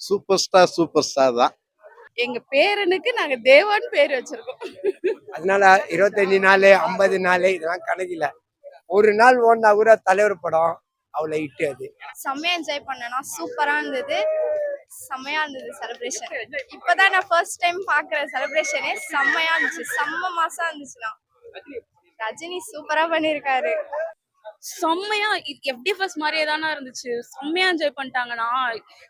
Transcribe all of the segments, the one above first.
Super star super star தான். எங்க பேரனுக்கு நாங்க தேவான்னு பேர் வச்சிருக்கோம். அதனால இருபத்தஞ்சு நாள் ஐம்பது நாள் இதெல்லாம் கணக்கில்ல ஒரு நாள் ஓடினா கூட தலைவர் படம் அவ்வளோ ஹிட் அது. செம்மையா என்ஜாய் பண்ணேனா சூப்பரா இருந்தது. செம்மையா இருந்தது செலிப்ரேஷன் இப்பதான் நான் ஃபர்ஸ்ட் டைம் பாக்குற செலிப்ரேஷனே செம்மையா இருந்துச்சு. செம்ம மாசா இருந்துச்சுண்ணா. ரஜினி சூப்பரா பண்ணிருக்காரு. செம்மையா எப்படி ஃபர்ஸ்ட் மாதிரியே தானே இருந்துச்சு. செம்மையா என்ஜாய் பண்ணிட்டாங்கண்ணா.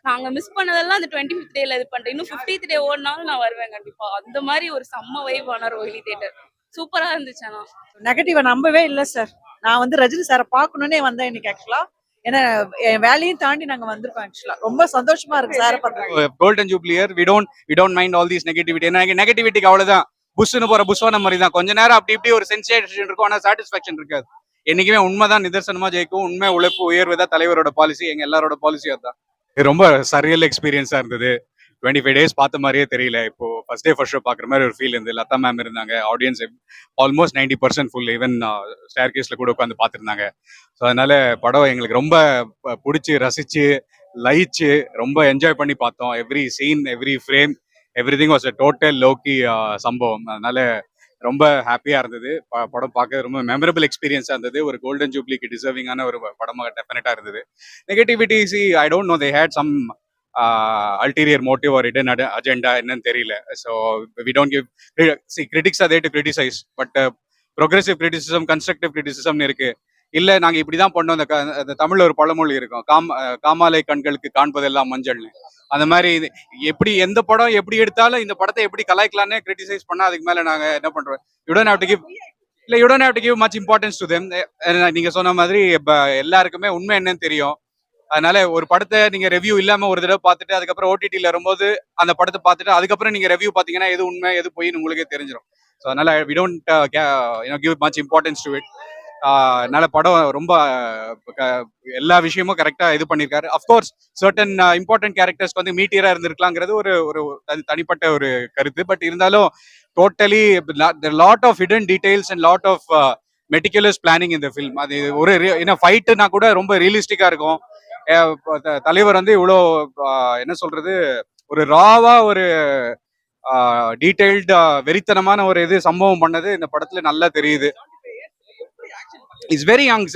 நாங்க மிஸ் பண்ணதெல்லாம் அந்த டுவெண்ட்டி ஃபிஃப்த் டேல இது பண்றேன். இன்னும் ஃபிஃப்டீத் டே ஓடினாலும் நான் வருவேன் கண்டிப்பா. அந்த மாதிரி ஒரு செம்ம வைப் ஆனார் ரோஹினி தேட்டர் சூப்பரா இருந்துச்சு ஆனா நெகட்டிவா நம்பவே இல்லை சார் நான் வந்து ரஜினி சாரை பார்க்கணுன்னே வந்தேன் இன்னைக்கு ஆக்சுவலா ஏன்னா என் வேலையும் தாண்டி நாங்க வந்திருக்கோம் ஆக்சுவலா ரொம்ப சந்தோஷமா இருக்கு சாரை பார்த்து golden jubilee we don't we don't mind all these negativity நெகட்டிவிட்டிக்கு அவ்வளவுதான். புஷ்னு போற புஷ்வான மாதிரி தான். கொஞ்ச நேரம் அப்படி இப்படி ஒரு சென்சேஷன் இருக்கும் ஆனா சாட்டிஸ்ஃபேக்ஷன் இருக்காது. என்னைக்குமே உண்மைதான் நிதர்சனமா ஜெயிக்கும். உண்மை உழைப்பு உயர்வு தான் தலைவரோட பாலிசி எங்க எல்லாரோட பாலிசி அதுதான். இது ரொம்ப சரியல் எக்ஸ்பீரியன்ஸா இருந்தது. டுவெண்ட்டி ஃபைவ் டேஸ் பார்த்த மாதிரியே தெரியல. இப்போ ஃபர்ஸ்ட் டே ஃபர்ஸ்ட் ஷோ பார்க்குற மாதிரி ஒரு ஃபீல் இருந்து லதா மேம் இருந்தாங்க. Audience almost ninety percent full even staircase கூட உட்காந்து பார்த்துருந்தாங்க. ஸோ அதனால படம் எங்களுக்கு ரொம்ப பிடிச்சி ரசிச்சு லயிச்சு ரொம்ப என்ஜாய் பண்ணி பார்த்தோம். Every scene every frame everything was a total Loki சம்பவம். அதனால ரொம்ப ஹாப்பியா இருந்தது. ப- படம் பார்க்க ரொம்ப மெமரபிள் எக்ஸ்பீரியன்ஸா இருந்தது. ஒரு கோல்டன் ஜூப்ளிக்கு டிசர்விங்கான ஒரு படமாக டெஃபினட்டாக இருந்தது. Negativity see I don't know they hate some ulterior motive or hidden agenda என்னன்னு தெரியல. So we don't give the critics அதே to criticize but progressive criticism constructive கிரிட்டிசிசம்னு இருக்கு. இல்ல நாங்க இப்படிதான் பண்ணோம். அந்த தமிழில் தமிழ்ல ஒரு பழமொழி இருக்கும். காம காமாலை கண்களுக்கு காண்பதெல்லாம் மஞ்சள்னு. அந்த மாதிரி இது எப்படி எந்த படம் எப்படி எடுத்தாலும் இந்த படத்தை எப்படி கலாய்க்கலாம்னு கிரிட்டிசைஸ் பண்ணா அதுக்கு மேல நாங்க என்ன பண்றோம் யுடன் டோன்ட் டு கிவ் இல்ல you don't don't to give much importance to them நீங்க சொன்ன மாதிரி இப்போ எல்லாருக்குமே உண்மை என்னன்னு தெரியும். அதனால ஒரு படத்தை நீங்க ரிவ்யூ இல்லாம ஒரு தடவை பார்த்துட்டு அதுக்கப்புறம் ஓடிடில வரும்போது அந்த படத்தை பார்த்துட்டு அதுக்கப்புறம் நீங்க ரிவ்யூ பாத்தீங்கன்னா எது உண்மை எது பொய்ன்னு உங்களுக்கே தெரிஞ்சிடும் ஸோ அதனால we don't give much importance to it அதனால படம் ரொம்ப எல்லா விஷயமும் கரெக்டா இது பண்ணிருக்காரு. அஃப்கோர்ஸ் சர்டன் இம்பார்ட்டன்ட் கேரக்டர்ஸ்க்கு வந்து மீட்டியரா இருந்திருக்கலாங்கிறது ஒரு ஒரு தனி- தனிப்பட்ட ஒரு கருத்து. பட் இருந்தாலும் totally lot of hidden details and lot of meticulous planning இந்த ஃபில்ம் அது ஒரு என்ன ஃபைட்டுனா கூட ரொம்ப ரியலிஸ்டிக்கா இருக்கும். தலைவர் வந்து இவ்வளோ என்ன சொல்றது ஒரு ராவா ஒரு டீடைல்டு வெறித்தனமான ஒரு இது சம்பவம் பண்ணது இந்த படத்துல நல்லா தெரியுது. இஸ் வெரி யங்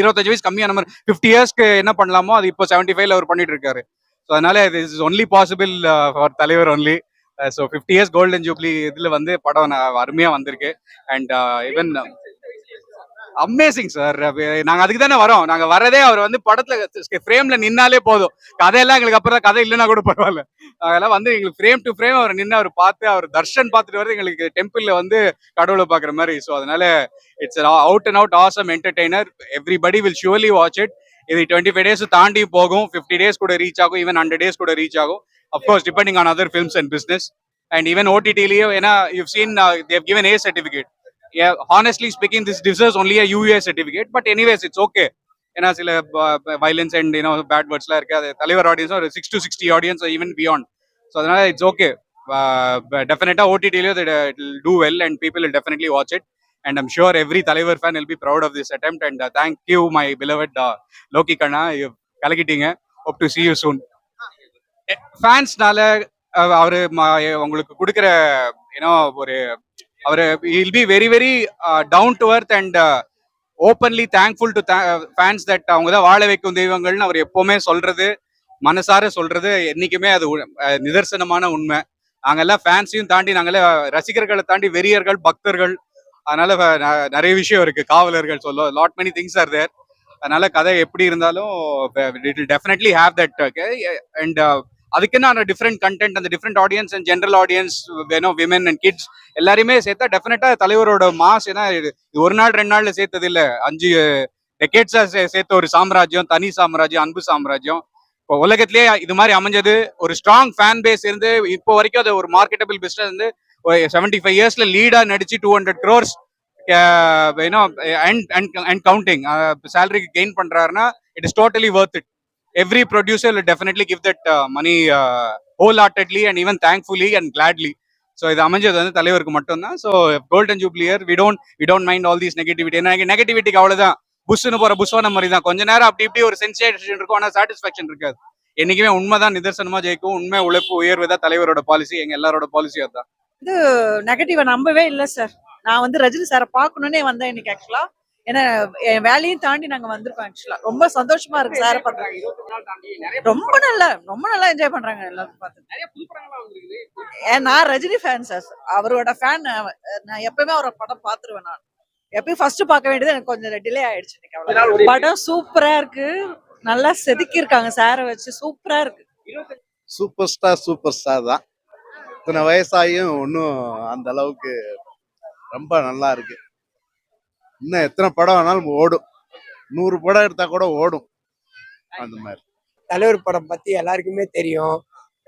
இருபத்தஞ்சு வயசு கம்மியான மாதிரி ஃபிஃப்டி இயர்ஸ்க்கு என்ன பண்ணலாமோ அது இப்போ செவன்டி ஃபைவ்ல அவர் பண்ணிட்டு இருக்காரு ஸோ அதனால இது இஸ் ஒன்லி பாசிபிள் ஃபார் தலைவர் only so fifty years golden jubilee இதுல வந்து படம் அருமையாக அருமையா வந்திருக்கு. And even uh, amazing sir நாங்க அதுக்கு தானே வரோம். நாங்க வரதே அவர் வந்து படத்துல ஃப்ரேம்ல நின்னாலே போதும். கதையெல்லாம் எங்களுக்கு அப்புறம் தான் கதை இல்லைன்னா கூட பரவாயில்ல. அதெல்லாம் வந்து எங்களுக்கு ஃப்ரேம் டு ஃப்ரேம் அவர் நின்று அவர் பார்த்து அவர் தர்ஷன் பார்த்துட்டு வரது எங்களுக்கு டெம்பிள்ல வந்து கடவுளை பாக்குற மாதிரி. ஸோ அதனால it's out and out awesome entertainer everybody will surely watch it இது டுவெண்ட்டி ஃபைவ் டேஸ் தாண்டி போகும். ஃபிஃப்டி டேஸ் கூட ரீச் ஆகும். ஈவன் ஹண்ட்ரட் டேஸ் கூட ரீச் ஆகும். Of course depending on other films and business and even ஓடிடிலேயும் ஏன்னா you seen they've given A certificate honestly speaking this deserves only a UA certificate but anyways it's okay ஏன்னா சில violence and you know bad வேர்ட்ஸ்லாம் இருக்கு அது தலைவர் audience ஒரு six to sixty audience even beyond so அதனால it's okay டெஃபினட்டா ஓடிடிலையும் it do well and people definitely watch it and I'm sure every தலைவர் fan will be proud of this attempt and thank you my beloved Loki Kanna கலக்கிட்டீங்க. Hope to see you soon ஃபேன்ஸ்னால அவரு உங்களுக்கு கொடுக்குற ஏன்னா ஒரு அவர் will be very very down to earth and openly thankful to fans that அவங்க தான் வாழ வைக்கும் தெய்வங்கள்னு அவர் எப்போவுமே சொல்றது மனசார சொல்றது என்னைக்குமே அது உ- நிதர்சனமான உண்மை. நாங்கெல்லாம் ஃபேன்ஸையும் தாண்டி நாங்கெல்லாம் ரசிகர்களை தாண்டி வெறியர்கள் பக்தர்கள் அதனால நிறைய விஷயம் இருக்கு. காவலர்கள் சொல்ல lot many things are there அதனால கதை எப்படி இருந்தாலும் it definitely have that and அதுக்குன்னு அந்த டிஃப்ரெண்ட் கண்டென்ட் அந்த different audience and general audience வேணும் விமன் அண்ட் கிட்ஸ் எல்லாரையுமே சேர்த்தா டெஃபினட்டா தலைவரோட மாஸ் ஏன்னா இது ஒரு நாள் ரெண்டு நாள்ல சேர்த்தது இல்ல. அஞ்சு டெக்கேட்ஸா சேர்த்த ஒரு சாம்ராஜ்யம் தனி சாம்ராஜ்யம் அன்பு சாம்ராஜ்யம். இப்போ உலகத்திலேயே இது மாதிரி அமைஞ்சது. ஒரு ஸ்ட்ராங் ஃபேன் பேஸ் இருந்து இப்போ வரைக்கும் அது ஒரு மார்க்கெட்டபிள் பிஸ்னஸ் வந்து செவன்டி ஃபைவ் இயர்ஸ்ல லீடா நடிச்சு two hundred crores and and counting சேலரிக்கு gain பண்றாருன்னா it is totally worth it every producer definitely give that money wholeheartedly and even thankfully and gladly so இது அமைஞ்சது வந்து தலைவருக்கு மட்டும்தான். So golden jubilee we don't we don't mind all these negativity எனக்கு நெகட்டிவிட்டிக்கு அவ்வளோதான் புஷ்னு போற புஷ்வான மாதிரி தான் கொஞ்ச நேரம் அப்படி இப்படி ஒரு சென்சேஷன் இருக்கும். ஆனா சாட்டிஸ்ஃபேக்ஷன் இருக்காது. என்னைக்குமே உண்மைதான் நிதர்சனமா ஜெயிக்கும். உண்மை உழைப்பு உயர்வு தான் தலைவரோட பாலிசி எங்க எல்லாரோட பாலிசி அதுதான். நெகட்டிவ நம்பவே இல்லை சார் நான் வந்து ரஜினி சாரை பார்க்கணுன்னே வந்தேன் இன்னைக்கு ஆக்சுவலா ஏன்னா என் வேலையும் தாண்டி நாங்க வந்திருக்கோம் ஆக்சுவலா ரொம்ப சந்தோஷமா இருக்கு சாரை பார்த்து ரொம்ப நல்லா ரொம்ப நல்லா என்ஜாய் பண்றாங்க எல்லாரும் பார்த்து ஏன் நான் ரஜினி ஃபேன் சார் அவரோட ஃபேன் நான் எப்பவுமே அவரோட படம் பார்த்துருவேன் நான். எப்பயும் ஃபர்ஸ்ட் பார்க்க வேண்டியது எனக்கு கொஞ்சம் டிலே ஆயிடுச்சு. படம் சூப்பரா இருக்கு. நல்லா செதுக்கி இருக்காங்க சாரை வச்சு சூப்பரா இருக்கு. சூப்பர் ஸ்டார் சூப்பர் ஸ்டார் தான். இத்தனை வயசாகியும் இன்னும் அந்த அளவுக்கு ரொம்ப நல்லா இருக்கு. இன்னும் எத்தனை படம் வேணாலும் ஓடும். நூறு படம் எடுத்தா கூட ஓடும். அந்த மாதிரி. தலைவர் படம் பத்தி எல்லாருக்குமே தெரியும்.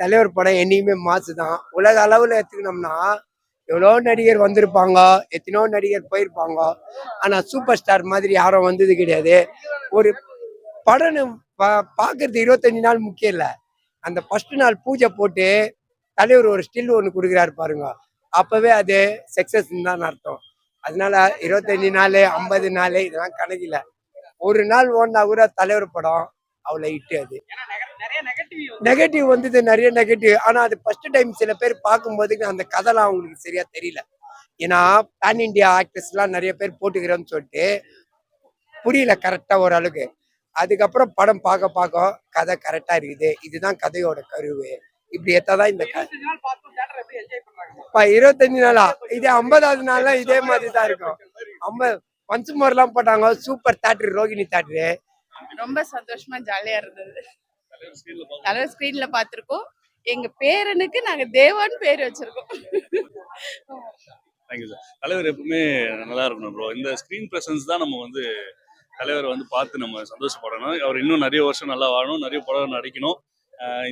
தலைவர் படம் என்னைக்குமே மாசு தான் உலக அளவுல எடுத்துக்கினோம்னா எவ்வளோ நடிகர் வந்திருப்பாங்க எத்தனையோ நடிகர் போயிருப்பாங்க. ஆனா சூப்பர் ஸ்டார் மாதிரி யாரும் வந்தது கிடையாது. ஒரு படம் பா பார்க்கறது இருபத்தஞ்சு நாள் முக்கியம் இல்லை. அந்த ஃபர்ஸ்ட் நாள் பூஜை போட்டு தலைவர் ஒரு ஸ்டில் ஒன்று கொடுக்குறாரு பாருங்க. அப்பவே அது சக்சஸ் தான் அர்த்தம். அதனால இருபத்தஞ்சு நாள் ஐம்பது நாள் இதெல்லாம் கணக்கில்ல ஒரு நாள் ஓடினா கூட தலைவர் படம் அவ்வளோ ஹிட்டு அது. நெகட்டிவ் வந்தது நிறைய நெகட்டிவ் ஆனால் அது ஃபர்ஸ்ட் டைம் சில பேர் பார்க்கும்போது அந்த கதைலாம் அவங்களுக்கு சரியா தெரியல. ஏன்னா பேன் இண்டியா ஆக்டர்ஸ்லாம் நிறைய பேர் போட்டுக்கிறோன்னு சொல்லிட்டு புரியல கரெக்டாக ஓரளவுக்கு. அதுக்கப்புறம் படம் பார்க்க பார்க்க கதை கரெக்டாக இருக்குது. இதுதான் கதையோட கருவு. இப்படி எத்தான் இந்த கதை இருபத்தஞ்சு நாளா? இது ஐம்பதாவது நாள்ல இதே மாதிரி தான் இருக்கும். ஐம்பது பஞ்சுமோர் எல்லாம் போட்டாங்க. Super theatre Rohini theatre. ரொம்ப சந்தோஷமா ஜாலியா இருந்தது. தலைவர் ஸ்கிரீன்ல பார்த்திருக்கோம். எங்க பேரனுக்கு நாங்க தேவான்னு பேர் வச்சிருக்கோம். தேங்க்யூ சார் தலைவர் எப்பவுமே நல்லா இருக்கணும் ப்ரோ இந்த ஸ்க்ரீன் ப்ரெசன்ஸ் தான் நம்ம வந்து தலைவர் வந்து பார்த்து நம்ம சந்தோஷப்படணும். அவர் இன்னும் நிறைய வருஷம் நல்லா வாழணும் நிறைய படம் நடிக்கணும்.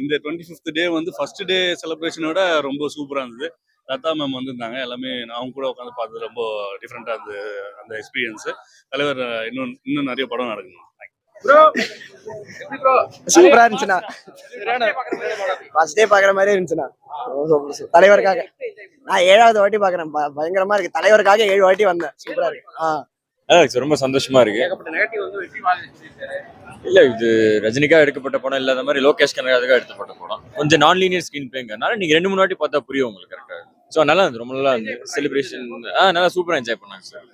இந்த டுவெண்ட்டி ஃபிஃப்த் டே வந்து ஃபர்ஸ்ட் டே செலிப்ரேஷனோட ரொம்ப சூப்பராக இருந்தது. லதா மேம் வந்திருந்தாங்க. எல்லாமே அவங்க கூட உட்காந்து பார்த்தது ரொம்ப டிஃப்ரெண்ட்டாக இருந்தது அந்த எக்ஸ்பீரியன்ஸு தலைவர் இன்னும் இன்னும் நிறைய படம் நடக்கணும் சூப்பரா இருந்துச்சுண்ணா. ஃபர்ஸ்ட் டே பாக்குற மாதிரி இருந்துச்சுண்ணா. தலைவருக்காக. நான் ஏழாவது வாட்டி பாக்குறேன் ப- பயங்கரமா இருக்கு. தலைவருக்காக ஏழு வாட்டி வந்தேன். சூப்பரா இருக்கு. ஆ. அதான் ரொம்ப சந்தோஷமா இருக்கு. இல்ல இது ரஜினிக்காக எடுக்கப்பட்ட படம் இல்லாத மாதிரி லோகேஷ் கனகாதுக்காக எடுக்கப்பட்ட படம். கொஞ்சம் நான் லீனியர் ஸ்கிரீன் பிளேங்கிறனால நீங்க ரெண்டு மூணு வாட்டி பார்த்தா புரியும் உங்களுக்கு கரெக்டா ஸோ நல்லா இருந்தது ரொம்ப நல்லா இருந்தது. செலிப்ரேஷன் ஆ நல்லா சூப்பரா என்ஜாய் பண்ணாங்க சார்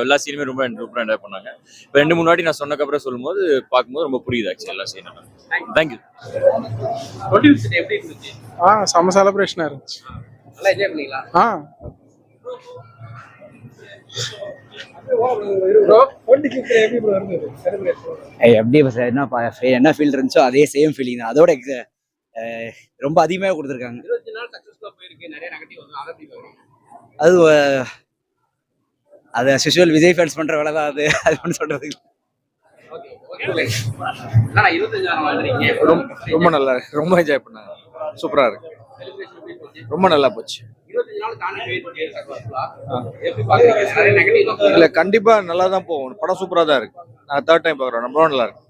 எல்லா சீனுமே ரொம்ப சூப்பரா என்ஜாய் பண்ணாங்க. இப்போ ரெண்டு மூணு வாட்டி நான் சொன்னக்கப்புறம் சொல்லும்போது பார்க்கும்போது ரொம்ப புரியுது ஆக்சுவலி எல்லா சீனும் தேங்க்யூ ஆ செம்ம செலிப்ரேஷனா இருந்துச்சு. ஆ. எப்படி சார் என்ன என்ன ஃபீல் இருந்துச்சோ அதே சேம் ஃபீலிங் தான். அதோட ரொம்ப அதிகமாக கொடுத்துருக்காங்க. அது அது சிசுவல் விஜய் ஃபேன்ஸ் பண்ற வேலை தான் அது. அது ஒன்று சொல்றது ரொம்ப நல்லா இருக்கு ரொம்ப என்ஜாய் பண்ணாங்க. சூப்பரா இருக்கு. ரொம்ப நல்லா போச்சு. இல்ல கண்டிப்பா நல்லா தான் போகும். படம் சூப்பரா தான் இருக்கு. நான் தேர்ட் டைம் பாக்குறேன் ரொம்ப நல்லா இருக்கு.